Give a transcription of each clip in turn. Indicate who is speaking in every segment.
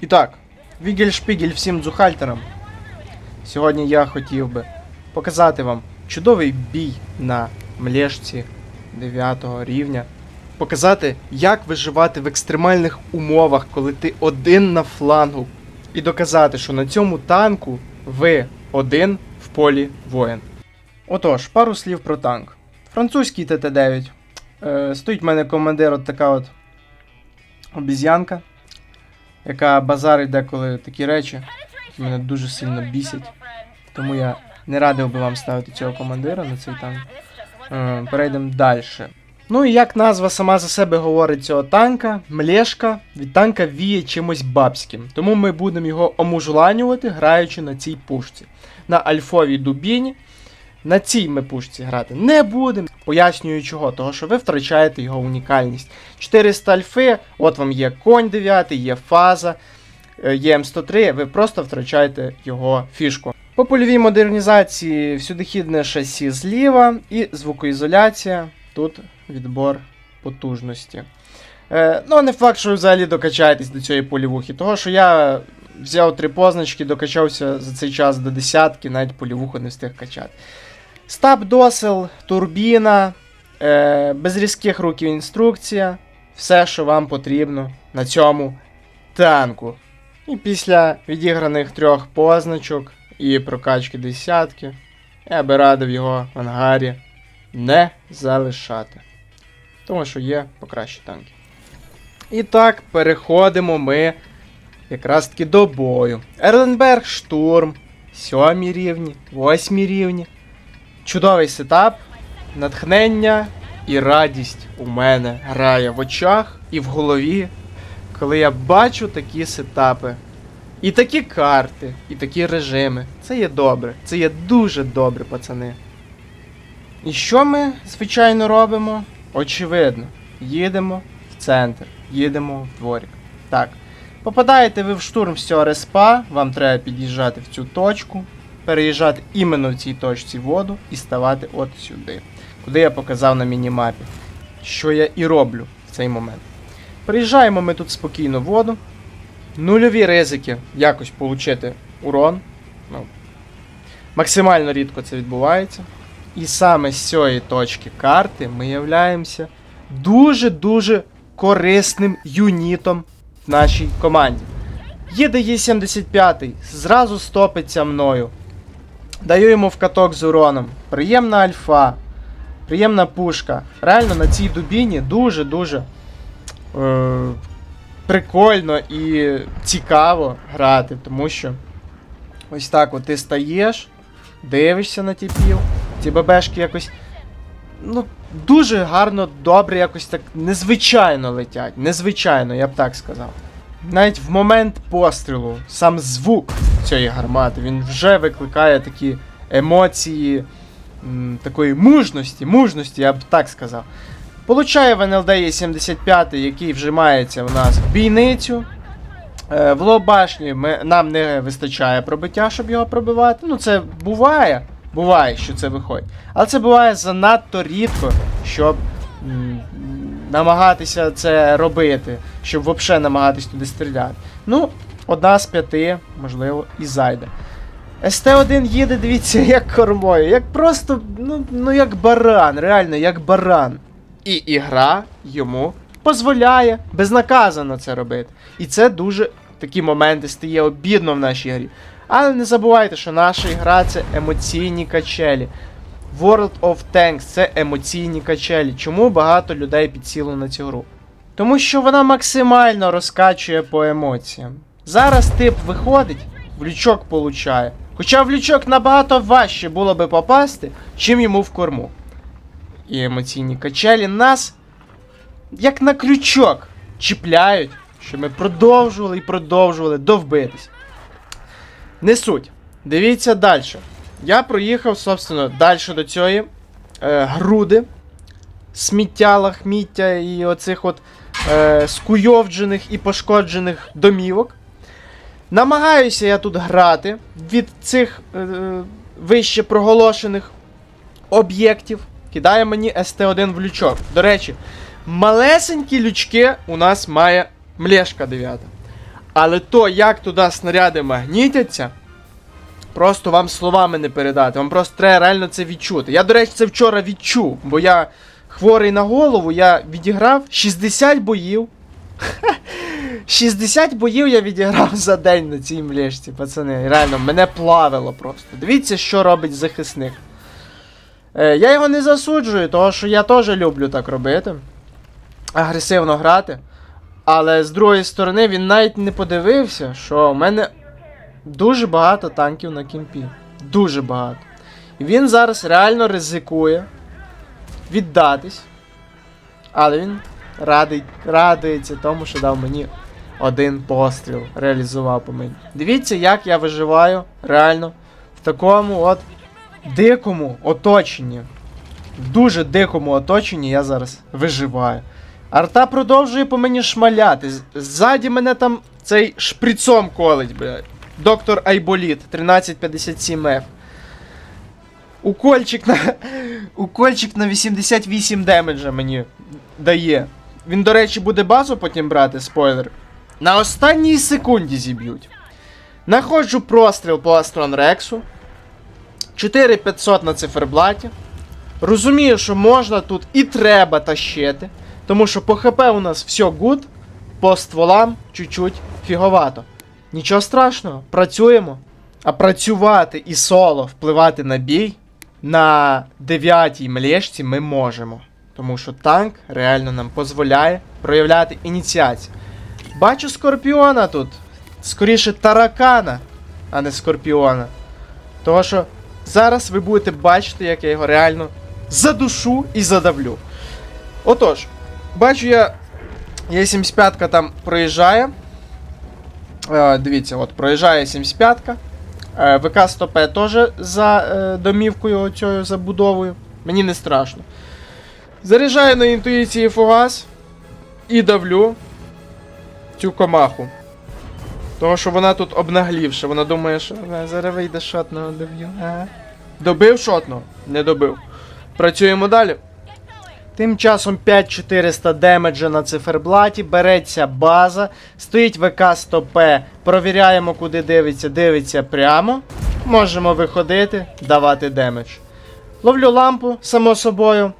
Speaker 1: І так, Вігель-шпігель всім дзухальтерам. Сьогодні я хотів би показати вам чудовий бій на млешці 9 рівня. Показати, як виживати в екстремальних умовах, коли ти один на флангу. І доказати, що на цьому танку ви один в полі воїн. Отож, пару слів про танк. Французький ТТ-9. Е, стоїть в мене командир от така от обіз'янка, яка базарить деколи такі речі, мене дуже сильно бісять. Тому я не радив би вам ставити цього командира на цей танк. Е, перейдемо далі. Ну і як назва сама за себе говорить цього танка, млешка від танка віє чимось бабським. Тому ми будемо його омужланювати, граючи на цій пушці. На альфовій дубіні. На цій ми пушці грати не будемо. Пояснюю чого, того що ви втрачаєте його унікальність. 400 альфи, от вам є конь 9, є фаза, е, є М103, ви просто втрачаєте його фішку. По польовій модернізації всюдихідне шасі зліва і звукоізоляція. Тут відбор потужності. Е, ну, не факт, що ви взагалі докачаєтесь до цієї полівухи, того що я взяв три позначки, докачався за цей час до десятки, навіть полівуху не встиг качати. Стаб досел, турбіна, е, без різких руків інструкція. Все, що вам потрібно на цьому танку. І після відіграних трьох позначок і прокачки десятки, я би радив його в ангарі не залишати. Тому що є покращі танки. І так, переходимо ми якраз таки до бою. Ерленберг штурм, сьомі рівні, восьмі рівні. Чудовий сетап, натхнення і радість у мене грає в очах і в голові, коли я бачу такі сетапи. І такі карти, і такі режими. Це є добре. Це є дуже добре, пацани. І що ми, звичайно, робимо? Очевидно, їдемо в центр, їдемо в дворик. Так. Попадаєте ви в штурм з респа, вам треба під'їжджати в цю точку, переїжджати іменно в цій точці воду і ставати от сюди, куди я показав на мінімапі. Що я і роблю в цей момент. Приїжджаємо ми тут спокійно в воду. Нульові ризики якось отримати урон. Ну, максимально рідко це відбувається. І саме з цієї точки карти ми являємося дуже-дуже корисним юнітом в нашій команді. Їде Є75, зразу стопиться мною. Даю йому в каток з уроном. Приємна альфа, приємна пушка. Реально на цій дубіні дуже-дуже е, прикольно і цікаво грати, тому що ось так от ти стаєш, дивишся на тіпів, ці бебешки якось. Ну, дуже гарно, добре, якось так незвичайно летять. Незвичайно, я б так сказав. Навіть в момент пострілу, сам звук цієї гармати, він вже викликає такі емоції м, такої мужності, мужності, я б так сказав. Получає в НЛД є 75 який вжимається у нас в бійницю. Е, в лобашні ми, нам не вистачає пробиття, щоб його пробивати. Ну, це буває. Буває, що це виходить. Але це буває занадто рідко, щоб м, намагатися це робити, щоб взагалі намагатись туди стріляти. Ну, одна з п'яти, можливо, і зайде. СТ-1 їде, дивіться, як кормою, як просто, ну, ну як баран, реально, як баран. І ігра йому дозволяє безнаказано це робити. І це дуже такі моменти стає обідно в нашій грі. Але не забувайте, що наша гра це емоційні качелі. World of Tanks це емоційні качелі. Чому багато людей підсіло на цю гру? Тому що вона максимально розкачує по емоціям. Зараз тип виходить, в лючок получає. Хоча в лючок набагато важче було би попасти, чим йому в корму. І емоційні качелі нас, як на крючок, чіпляють, щоб ми продовжували і продовжували довбитись. Не суть. Дивіться далі. Я проїхав, собственно, далі до цієї е, груди сміття, лахміття і оцих от е, скуйовджених і пошкоджених домівок. Намагаюся я тут грати від цих е, вище проголошених об'єктів. Кидає мені СТ1 в лючок. До речі, малесенькі лючки у нас має млешка 9. Але то, як туди снаряди магнітяться, просто вам словами не передати. Вам просто треба реально це відчути. Я, до речі, це вчора відчув, бо я хворий на голову, я відіграв 60 боїв. 60 боїв я відіграв за день на цій млешці, пацани. Реально, мене плавило просто. Дивіться, що робить захисник. Е, я його не засуджую, тому що я теж люблю так робити. Агресивно грати. Але з другої сторони, він навіть не подивився, що в мене дуже багато танків на кімпі. Дуже багато. Він зараз реально ризикує віддатись. Але він радий, радується тому, що дав мені один постріл, реалізував по мені. Дивіться, як я виживаю реально в такому от дикому оточенні. В дуже дикому оточенні я зараз виживаю. Арта продовжує по мені шмаляти. Ззаді мене там цей шприцом колить, блядь. Доктор Айболіт 1357F. Укольчик на. Укольчик на 88 демеджа мені дає. Він, до речі, буде базу потім брати, спойлер. На останній секунді зіб'ють. Находжу простріл по Астрон Рексу. 4500 на циферблаті. Розумію, що можна тут і треба тащити. Тому що по ХП у нас все гуд, по стволам чуть-чуть фіговато. Нічого страшного, працюємо. А працювати і соло впливати на бій на 9-й млешці ми можемо. Тому що танк реально нам дозволяє проявляти ініціацію. Бачу скорпіона тут. Скоріше таракана, а не скорпіона. Того що зараз ви будете бачити, як я його реально задушу і задавлю. Отож, бачу я. Є 75-ка там проїжджає. Е, дивіться, от проїжджає 75-ка. Е, ВК 100 п теж за е, домівкою оцею забудовою. Мені не страшно. Заряджаю на інтуїції фугас і давлю цю комаху. Того, що вона тут обнаглівша. Вона думає, що «Е, зараз вийде шотного доб'ю. Добив шотного? Не добив. Працюємо далі. Тим часом 5400 демеджа на циферблаті, береться база, стоїть ВК 100П, провіряємо, куди дивиться, дивиться прямо. Можемо виходити, давати демедж. Ловлю лампу, само собою,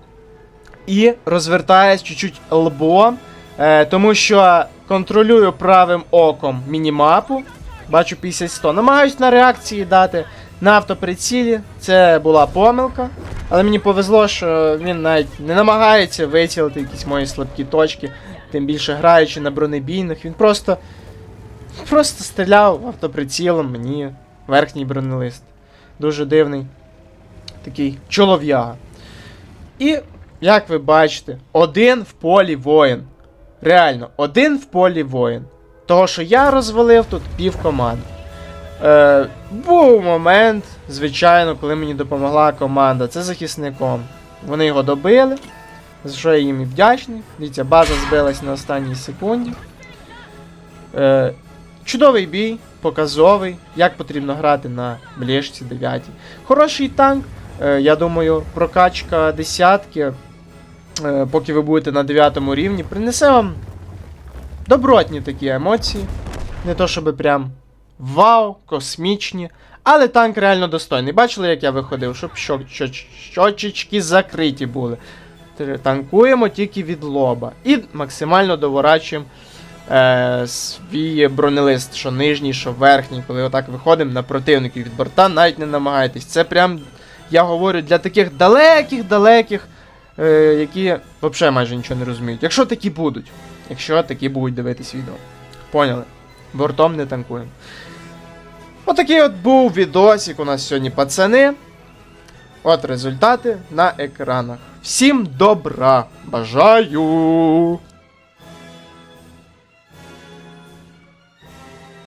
Speaker 1: і розвертаюсь чуть-чуть лбом, е, тому що контролюю правим оком мінімапу. Бачу 50-100. Намагаюсь на реакції дати на автоприцілі. Це була помилка. Але мені повезло, що він навіть не намагається вицілити якісь мої слабкі точки, тим більше граючи на бронебійних, він просто. Просто стріляв автоприцілом мені верхній бронелист. Дуже дивний такий чолов'яга. І, як ви бачите, один в полі воїн. Реально, один в полі воїн. Того, що я розвалив тут пів команди. Е, був момент, звичайно, коли мені допомогла команда. Це захисником. Вони його добили, за що я їм і вдячний. Дивіться, база збилась на останній секунді. Е, чудовий бій, показовий, як потрібно грати на ближці 9. Хороший танк. Е, я думаю, прокачка десятки, е, поки ви будете на 9 рівні, принесе вам добротні такі емоції. Не то, щоб прям вау, космічні. Але танк реально достойний. Бачили, як я виходив, щоб що, що, щочечки закриті були. Танкуємо тільки від лоба. І максимально доворачуємо е, свій бронелист, що нижній, що верхній, коли отак виходимо на противників від борта, навіть не намагайтесь. Це прям, я говорю, для таких далеких-далеких, е, які взагалі майже нічого не розуміють. Якщо такі будуть. Якщо такі будуть дивитись відео. Поняли? Бортом не танкуємо. Отакий от був відосик у нас сьогодні, пацани. От результати на екранах. Всім добра! Бажаю!